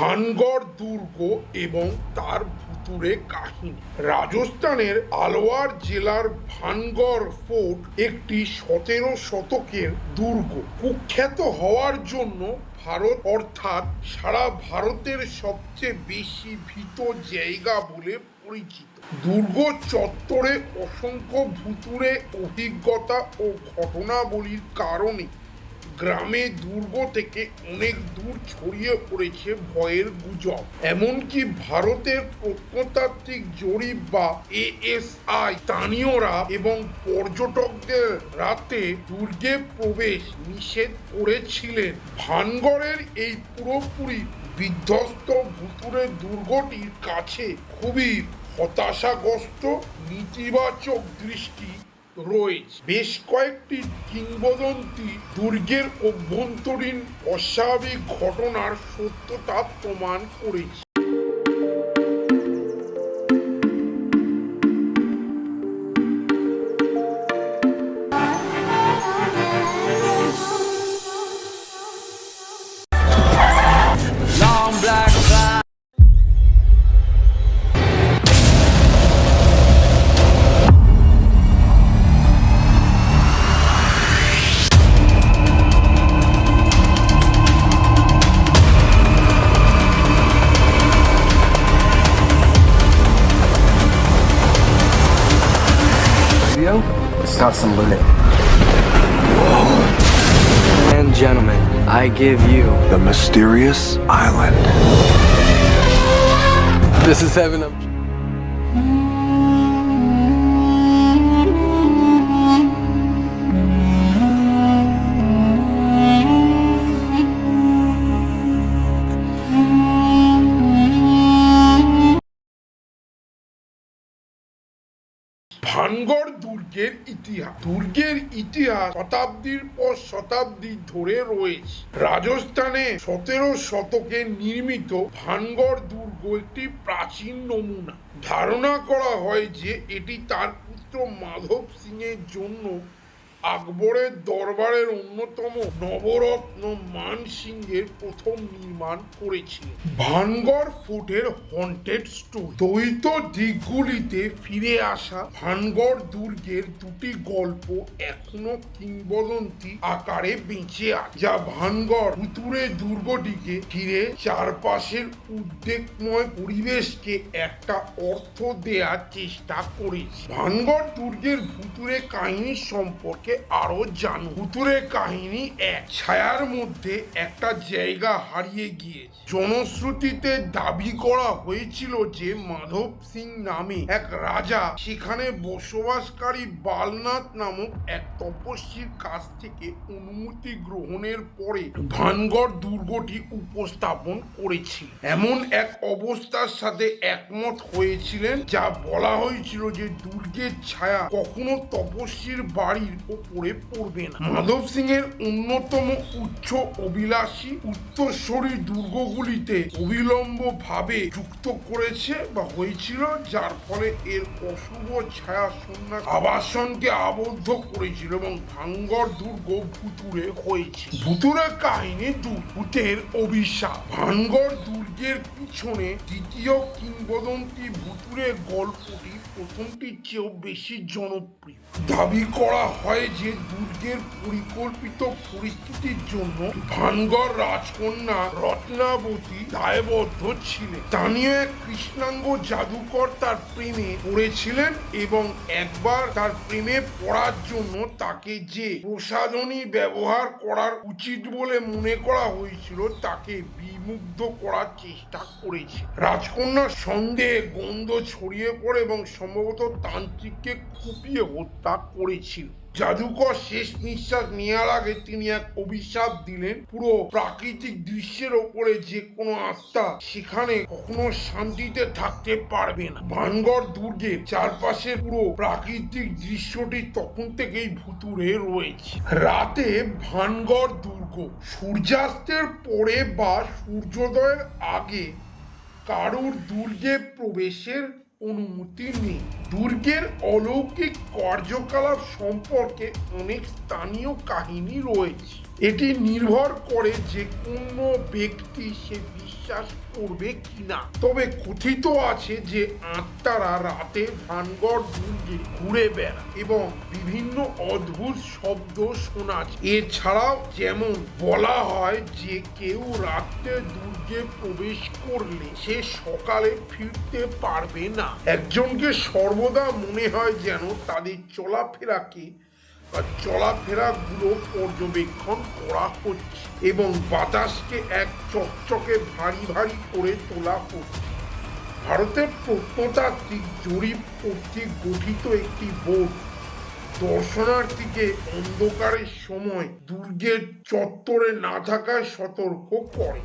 ভানগড় দুর্গ এবং তার ভুতুরে কাহিনী। রাজস্থানের আলওয়ার জেলার ভানগড় ফোর্ট একটি সতেরো শতকের দুর্গ। কুখ্যাত হওয়ার জন্য ভারত অর্থাৎ সারা ভারতের সবচেয়ে বেশি ভীত জায়গা বলে পরিচিত। দুর্গ চত্বরে অসংখ্য ভুতুরে অভিজ্ঞতা ও ঘটনাবলীর কারণে গ্রামে দুর্গ থেকে অনেক দূর ছড়িয়ে পড়েছে ভয়ের গুজব। এমনকি ভারতের প্রত্নতাত্ত্বিক জরিপ বা এএসআই স্থানীয়রা এবং পর্যটকদের রাতে দুর্গে প্রবেশ নিষেধ করেছিলেন। ভানগড়ের এই পুরোপুরি বিধ্বস্ত ভুতুরে দুর্গটির কাছে খুবই হতাশাগ্রস্ত, নেতিবাচক দৃষ্টি রয়েছে। বেশ কয়েকটি কিংবদন্তি দুর্গের অভ্যন্তরীণ অস্বাভাবিক ঘটনার সত্যতা প্রমাণ করেছে। Radio? It's not some lunatic. And gentlemen, I give you The mysterious island. This is heaven. Bhangarh দুর্গের ইতিহাস দুর্গের ইতিহাস শতাব্দীর পর শতাব্দী ধরে রয়েছে। রাজস্থানে সতেরো শতকে নির্মিত ভানগড় দুর্গ একটি প্রাচীন নমুনা। ধারণা করা হয় যে এটি তার পুত্র মাধব সিং এর জন্য আকবরের দরবারের অন্যতম নবরত্ন মান সিংহের প্রথম নির্মাণ করেছিলেন। ভানগড় ফোর্টের হন্টেড স্টোর। দ্বৈত দিকগুলিতে ফিরে আসা ভানগড় দুর্গের দুটি গল্প এখনও কিংবদন্তি আকারে বেঁচে আছে, যা ভানগড় ভুতুরে দুর্গটিকে ঘিরে চারপাশের উদ্বেগময় পরিবেশকে একটা অর্থ দেওয়ার চেষ্টা করেছে। ভানগড় দুর্গের ভুতুরে কাহিনী সম্পর্কে আরও জানো ভুতুরে কাহিনী এক ছায়ার মধ্যে একটা জায়গা হারিয়ে গিয়েছে। জনশ্রুতিতে দাবি করা হয়েছিল যে মাধব সিং নামে এক রাজা সেখানে বসবাসকারী বালনাথ নামক এক তপস্বীর কাছ থেকে অনুমতি গ্রহণের পরে ভানগড় দুর্গটি উপস্থাপন করেছিল। এমন এক অবস্থার সাথে একমত হয়েছিলেন, যা বলা হয়েছিল যে দুর্গের ছায়া কখনো তপস্বীর বাড়ির ওপরে পড়বে না। মাধব সিং এর অন্যতম উচ্চ অভিলাষী উত্তরসূরি দুর্গগুলিতে অবিলম্ব ভাবে যুক্ত করেছে বা হয়েছিল যার ফলে এর অশুভ ছায়া সন্ন্যাস আবাসনকে আবদ্ধ করেছিল এবং ভাঙ্গর দুর্গ ভুতুরে হয়েছে। ভুতুরে কাহিনী ভূতের অভিশাপ। ভাঙ্গর দুর্গের পিছনে দ্বিতীয় কিংবদন্তি ভুতুরে গল্পটি প্রথমটির চেয়েও বেশি জনপ্রিয়। দাবি করা হয় যে দুর্গের পরিকল্পিত পরিস্থিতির জন্য ভানগড় রাজকন্যা রত্নাবতী দায়বদ্ধ ছিলেন। স্থানীয় এক কৃষ্ণাঙ্গ জাদুকর তার প্রেমে পড়েছিলেন এবং একবার তার প্রেমে পড়ার জন্য তাকে যে প্রসাধনী ব্যবহার করার উচিত বলে মনে করা হয়েছিল, তাকে বিমুগ্ধ করার চেষ্টা করেছে। রাজকন্যার সন্দেহে গন্ধ ছড়িয়ে পড়ে এবং সম্ভবত তান্ত্রিককে কুপিয়ে হত্যা করেছিল। জাদুকর শেষ নিঃশ্বাস নেওয়ার আগে তিনি এক অভিশাপ দিলেন। পুরো প্রাকৃতিক দৃশ্যের ওপরে যে কোনো আত্মা সেখানে কখনো শান্তিতে থাকতে পারবে না। ভানগড় দুর্গের চারপাশের পুরো প্রাকৃতিক দৃশ্যটি তখন থেকেই ভুতুরে রয়েছে। রাতে ভানগড় দুর্গ সূর্যাস্তের পরে বা সূর্যোদয়ের আগে কারুর দুর্গে প্রবেশের অনুমতি নেই। দুর্গের অলৌকিক কার্যকলাপ সম্পর্কে অনেক স্থানীয় কাহিনী রয়েছে। এটি নির্ভর করে যে কোন ব্যক্তি সে বিশ্বাস করবে কিনা তবে কথিত আছে যে আত্মারা রাতে ভানগড় দুর্গে ঘুরে বেড়ায় এবং বিভিন্ন অদ্ভুত শব্দ শোনা। এছাড়াও যেমন বলা হয় যে কেউ রাত্রে দুর্গে প্রবেশ করলে সে সকালে ফিরতে পারবে না একজনকে সর্বদা মনে হয় যেন তাদের চলাফেরাকে চলাফেরাগুলো পর্যবেক্ষণ করা হচ্ছে এবং বাতাসকে এক চকচকে ভারী ভারী করে তোলা হচ্ছে। ভারতের প্রত্নতাত্ত্বিক জরিপ কর্তৃক গঠিত একটি বোর্ড দর্শনার্থীকে অন্ধকারের সময় দুর্গের চত্বরে না থাকায় সতর্ক করে।